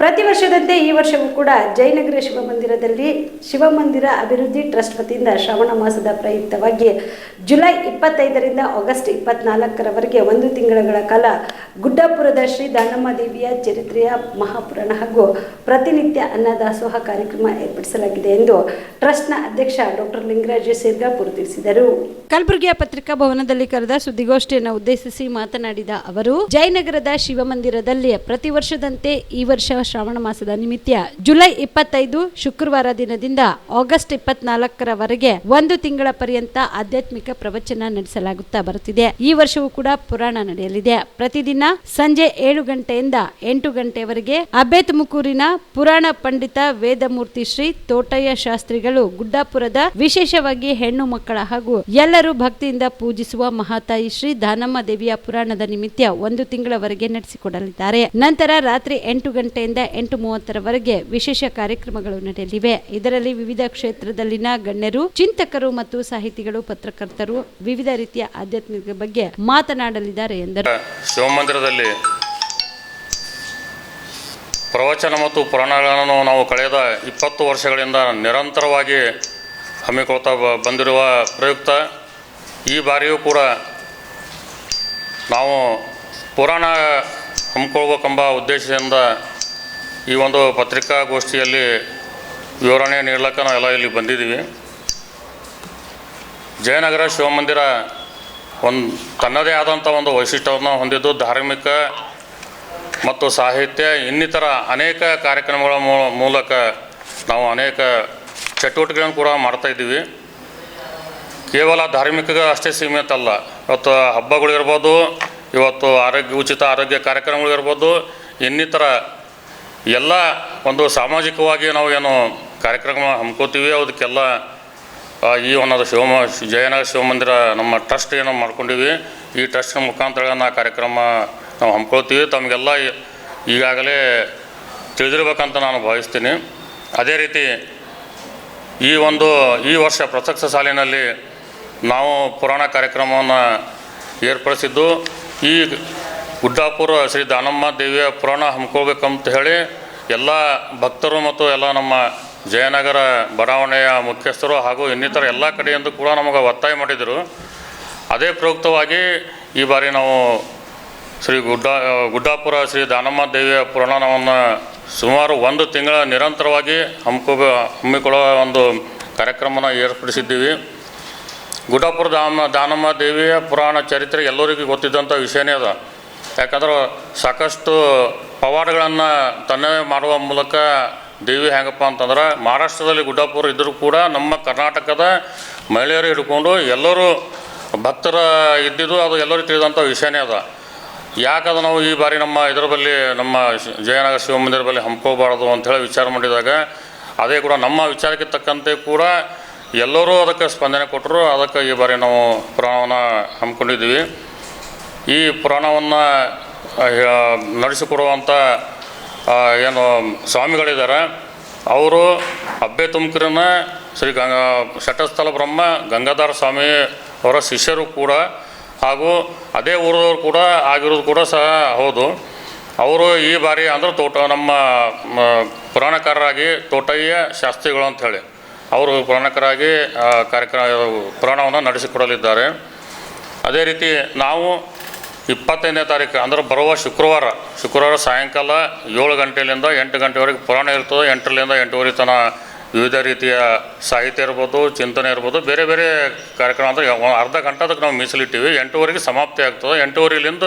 ಪ್ರತಿ ವರ್ಷದಂತೆ ಈ ವರ್ಷವೂ ಕೂಡ ಜಯನಗರ ಶಿವಮಂದಿರದಲ್ಲಿ ಶಿವಮಂದಿರ ಅಭಿವೃದ್ಧಿ ಟ್ರಸ್ಟ್ ವತಿಯಿಂದ ಶ್ರವಣ ಮಾಸದ ಪ್ರಯುಕ್ತವಾಗಿ ಜುಲೈ ಇಪ್ಪತ್ತೈದರಿಂದ ಆಗಸ್ಟ್ ಇಪ್ಪತ್ನಾಲ್ಕರವರೆಗೆ ಒಂದು ತಿಂಗಳ ಕಾಲ ಗುಡ್ಡಾಪುರದ ಶ್ರೀ ದಾನಮ್ಮ ದೇವಿಯ ಚರಿತ್ರೆಯ ಮಹಾಪುರಾಣ ಹಾಗೂ ಪ್ರತಿನಿತ್ಯ ಅನ್ನದಾಸೋಹ ಕಾರ್ಯಕ್ರಮ ಏರ್ಪಡಿಸಲಾಗಿದೆ ಎಂದು ಟ್ರಸ್ಟ್ನ ಅಧ್ಯಕ್ಷ ಡಾಕ್ಟರ್ ಲಿಂಗರಾಜ ಸೇರ್ಗಾಪುರ್ ತಿಳಿಸಿದರು. ಕಲಬುರಗಿಯ ಪತ್ರಿಕಾ ಭವನದಲ್ಲಿ ಕರೆದ ಸುದ್ದಿಗೋಷ್ಠಿಯನ್ನು ಉದ್ದೇಶಿಸಿ ಮಾತನಾಡಿದ ಅವರು, ಜಯನಗರದ ಶಿವಮಂದಿರದಲ್ಲಿ ಪ್ರತಿ ವರ್ಷದಂತೆ ಈ ವರ್ಷ ಶ್ರಾವಣ ಮಾಸದ ನಿಮಿತ್ತ ಜುಲೈ ಇಪ್ಪತ್ತೈದು ಶುಕ್ರವಾರ ದಿನದಿಂದ ಆಗಸ್ಟ್ ಇಪ್ಪತ್ನಾಲ್ಕರವರೆಗೆ ಒಂದು ತಿಂಗಳ ಪರ್ಯಂತ ಆಧ್ಯಾತ್ಮಿಕ ಪ್ರವಚನ ನಡೆಸಲಾಗುತ್ತಾ ಬರುತ್ತಿದೆ. ಈ ವರ್ಷವೂ ಕೂಡ ಪುರಾಣ ನಡೆಯಲಿದೆ. ಪ್ರತಿದಿನ ಸಂಜೆ ಏಳು ಗಂಟೆಯಿಂದ ಎಂಟು ಗಂಟೆವರೆಗೆ ಅಬೇತುಮುಕೂರಿನ ಪುರಾಣ ಪಂಡಿತ ವೇದಮೂರ್ತಿ ಶ್ರೀ ತೋಟಯ್ಯ ಶಾಸ್ತ್ರಿಗಳು ಗುಡ್ಡಾಪುರದ ವಿಶೇಷವಾಗಿ ಹೆಣ್ಣು ಮಕ್ಕಳ ಹಾಗೂ ಎಲ್ಲರೂ ಭಕ್ತಿಯಿಂದ ಪೂಜಿಸುವ ಮಹಾತಾಯಿ ಶ್ರೀ ದಾನಮ್ಮ ದೇವಿಯ ಪುರಾಣದ ನಿಮಿತ್ತ ಒಂದು ತಿಂಗಳವರೆಗೆ ನಡೆಸಿಕೊಡಲಿದ್ದಾರೆ. ನಂತರ ರಾತ್ರಿ ಎಂಟು ಗಂಟೆಯಿಂದ ಎಂಟು ಮೂವತ್ತರವರೆಗೆ ವಿಶೇಷ ಕಾರ್ಯಕ್ರಮಗಳು ನಡೆಯಲಿವೆ. ಇದರಲ್ಲಿ ವಿವಿಧ ಕ್ಷೇತ್ರದಲ್ಲಿನ ಗಣ್ಯರು, ಚಿಂತಕರು ಮತ್ತು ಸಾಹಿತಿಗಳು, ಪತ್ರಕರ್ತರು ವಿವಿಧ ರೀತಿಯ ಆಧ್ಯಾತ್ಮಿಕ ಬಗ್ಗೆ ಮಾತನಾಡಲಿದ್ದಾರೆ ಎಂದರು. ಶಿವಮಂದಿರದಲ್ಲಿ ಪ್ರವಚನ ಮತ್ತು ಪುರಾಣಗಳನ್ನು ನಾವು ಕಳೆದ ಇಪ್ಪತ್ತು ವರ್ಷಗಳಿಂದ ನಿರಂತರವಾಗಿ ಹಮ್ಮಿಕೊಳ್ತಾ ಬಂದಿರುವ ಪ್ರಯುಕ್ತ, ಈ ಬಾರಿಯೂ ಕೂಡ ನಾವು ಪುರಾಣ ಹಮ್ಮಿಕೊಳ್ಬೇಕೆಂಬ ಉದ್ದೇಶದಿಂದ ಈ ಒಂದು ಪತ್ರಿಕಾಗೋಷ್ಠಿಯಲ್ಲಿ ವಿವರಣೆ ನೀಡಲಿಕ್ಕೆ ನಾವೆಲ್ಲ ಇಲ್ಲಿ ಬಂದಿದ್ದೀವಿ. ಜಯನಗರ ಶಿವಮಂದಿರ ಒಂದು ತನ್ನದೇ ಆದಂಥ ಒಂದು ವೈಶಿಷ್ಟ್ಯವನ್ನು ಹೊಂದಿದ್ದು ಧಾರ್ಮಿಕ ಮತ್ತು ಸಾಹಿತ್ಯ, ಇನ್ನಿತರ ಅನೇಕ ಕಾರ್ಯಕ್ರಮಗಳ ಮೂಲಕ ನಾವು ಅನೇಕ ಚಟುವಟಿಕೆಗಳನ್ನು ಕೂಡ ಮಾಡ್ತಾಯಿದ್ದೀವಿ ಕೇವಲ ಧಾರ್ಮಿಕ ಅಷ್ಟೇ ಸೀಮಿತ ಅಲ್ಲ. ಇವತ್ತು ಹಬ್ಬಗಳಿರ್ಬೋದು ಇವತ್ತು ಆರೋಗ್ಯ, ಉಚಿತ ಆರೋಗ್ಯ ಕಾರ್ಯಕ್ರಮಗಳಿರ್ಬೋದು ಇನ್ನಿತರ ಎಲ್ಲ ಒಂದು ಸಾಮಾಜಿಕವಾಗಿ ನಾವು ಏನು ಕಾರ್ಯಕ್ರಮ ಹಮ್ಕೋತೀವಿ, ಅದಕ್ಕೆಲ್ಲ ಈ ಒಂದು ಶಿವಮ, ಜಯನಗರ ಶಿವಮಂದಿರ ನಮ್ಮ ಟ್ರಸ್ಟ್ ಏನು ಮಾಡ್ಕೊಂಡಿವಿ ಈ ಟ್ರಸ್ಟ್ನ ಮುಖಾಂತರ ನಾ ಕಾರ್ಯಕ್ರಮ ನಾವು ಹಮ್ಮಿಕೊಳ್ತೀವಿ ತಮಗೆಲ್ಲ ಈಗಾಗಲೇ ತಿಳಿದಿರ್ಬೇಕಂತ ನಾನು ಭಾವಿಸ್ತೀನಿ. ಅದೇ ರೀತಿ ಈ ಒಂದು, ಈ ವರ್ಷ ಪ್ರಸಕ್ತ ಸಾಲಿನಲ್ಲಿ ನಾವು ಪುರಾಣ ಕಾರ್ಯಕ್ರಮವನ್ನು ಏರ್ಪಡಿಸಿದ್ದು, ಈ ಗುಡ್ಡಾಪುರ ಶ್ರೀ ದಾನಮ್ಮ ದೇವಿಯ ಪುರಾಣ ಹಮ್ಮಿಕೊಳ್ಬೇಕಂತ ಹೇಳಿ ಎಲ್ಲ ಭಕ್ತರು ಮತ್ತು ಎಲ್ಲ ನಮ್ಮ ಜಯನಗರ ಬಡಾವಣೆಯ ಮುಖ್ಯಸ್ಥರು ಹಾಗೂ ಇನ್ನಿತರ ಎಲ್ಲ ಕಡೆಯಿಂದ ಕೂಡ ನಮಗೆ ಒತ್ತಾಯ ಮಾಡಿದರು. ಅದೇ ಪ್ರಯುಕ್ತವಾಗಿ ಈ ಬಾರಿ ನಾವು ಶ್ರೀ ಗುಡ್ಡ, ಗುಡ್ಡಾಪುರ ಶ್ರೀ ದಾನಮ್ಮ ದೇವಿಯ ಪುರಾಣವನ್ನು ಸುಮಾರು ಒಂದು ತಿಂಗಳ ನಿರಂತರವಾಗಿ ಹಮ್ಮಿಕೊ, ಹಮ್ಮಿಕೊಳ್ಳುವ ಒಂದು ಕಾರ್ಯಕ್ರಮನ ಏರ್ಪಡಿಸಿದ್ದೀವಿ. ಗುಡ್ಡಾಪುರ ದಾಮ, ದಾನಮ್ಮ ದೇವಿಯ ಪುರಾಣ ಚರಿತ್ರೆ ಎಲ್ಲರಿಗೂ ಗೊತ್ತಿದ್ದಂಥ ವಿಷಯನೇ ಅದ. ಯಾಕಂದ್ರೆ ಸಾಕಷ್ಟು ಪವಾಡಗಳನ್ನು ತನ್ನವೇ ಮಾಡುವ ಮೂಲಕ ದೇವಿ ಹೇಗಪ್ಪ ಅಂತಂದ್ರೆ ಮಹಾರಾಷ್ಟ್ರದಲ್ಲಿ ಗುಡ್ಡಾಪುರ ಇದ್ದರೂ ಕೂಡ ನಮ್ಮ ಕರ್ನಾಟಕದ ಮಹಿಳೆಯರು ಹಿಡ್ಕೊಂಡು ಎಲ್ಲರೂ ಭಕ್ತರ ಇದ್ದಿದ್ದು ಅದು ಎಲ್ಲರಿಗೂ ತಿಳಿದಂಥ ವಿಷಯನೇ ಅದ. ಯಾಕದು ನಾವು ಈ ಬಾರಿ ನಮ್ಮ ಇದರ ಬಳಿ ನಮ್ಮ ಜಯನಗರ ಶಿವಮಂದಿರ ಬಳಿ ಹಮ್ಕೋಬಾರ್ದು ಅಂಥೇಳಿ ವಿಚಾರ ಮಾಡಿದಾಗ ಅದೇ ಕೂಡ ನಮ್ಮ ವಿಚಾರಕ್ಕೆ ತಕ್ಕಂತೆ ಕೂಡ ಎಲ್ಲರೂ ಅದಕ್ಕೆ ಸ್ಪಂದನೆ ಕೊಟ್ಟರು. ಅದಕ್ಕೆ ಈ ಬಾರಿ ನಾವು ಪುರಾಣವನ್ನು ಹಮ್ಮಿಕೊಂಡಿದ್ದೀವಿ. ಈ ಪುರಾಣವನ್ನು ನಡೆಸಿಕೊಡುವಂಥ ಏನು ಸ್ವಾಮಿಗಳಿದ್ದಾರೆ, ಅವರು ಅಬ್ಬೆ ತುಮಕೂರಿನ ಶ್ರೀ ಗಂಗಾ ಶಟಸ್ಥಲ ಬ್ರಹ್ಮ, ಗಂಗಾಧರ ಸ್ವಾಮಿ ಅವರ ಶಿಷ್ಯರು ಕೂಡ, ಹಾಗೂ ಅದೇ ಊರದವರು ಕೂಡ ಆಗಿರೋದು ಕೂಡ ಸಹ ಹೌದು. ಅವರು ಈ ಬಾರಿ ಅಂದ್ರೆ ತೋಟ, ನಮ್ಮ ಪುರಾಣಕಾರರಾಗಿ ತೋಟಯ್ಯ ಶಾಸ್ತ್ರಿಗಳು ಅಂಥೇಳಿ ಅವರು ಪುರಾಣಕರಾಗಿ ಕಾರ್ಯಕ್ರಮ ಪುರಾಣವನ್ನು ನಡೆಸಿಕೊಡಲಿದ್ದಾರೆ. ಅದೇ ರೀತಿ ನಾವು ಇಪ್ಪತ್ತೈದನೇ ತಾರೀಕು, ಅಂದ್ರೆ ಬರುವ ಶುಕ್ರವಾರ ಶುಕ್ರವಾರ ಸಾಯಂಕಾಲ ಏಳು ಗಂಟೆಯಿಂದ ಎಂಟು ಗಂಟೆವರೆಗೆ ಪುರಾಣ ಇರ್ತದೆ. ಎಂಟರಿಂದ ಎಂಟೂವರೆ ತನ ವಿವಿಧ ರೀತಿಯ ಸಾಹಿತ್ಯ ಇರ್ಬೋದು, ಚಿಂತನೆ ಇರ್ಬೋದು, ಬೇರೆ ಬೇರೆ ಕಾರ್ಯಕ್ರಮ. ಅಂದರೆ ಅರ್ಧ ಗಂಟೆ ಅದಕ್ಕೆ ನಾವು ಮೀಸಲಿಟ್ಟಿವಿ. ಎಂಟೂವರೆಗೆ ಸಮಾಪ್ತಿ ಆಗ್ತದೆ. ಎಂಟೂವರೆಲಿಂದ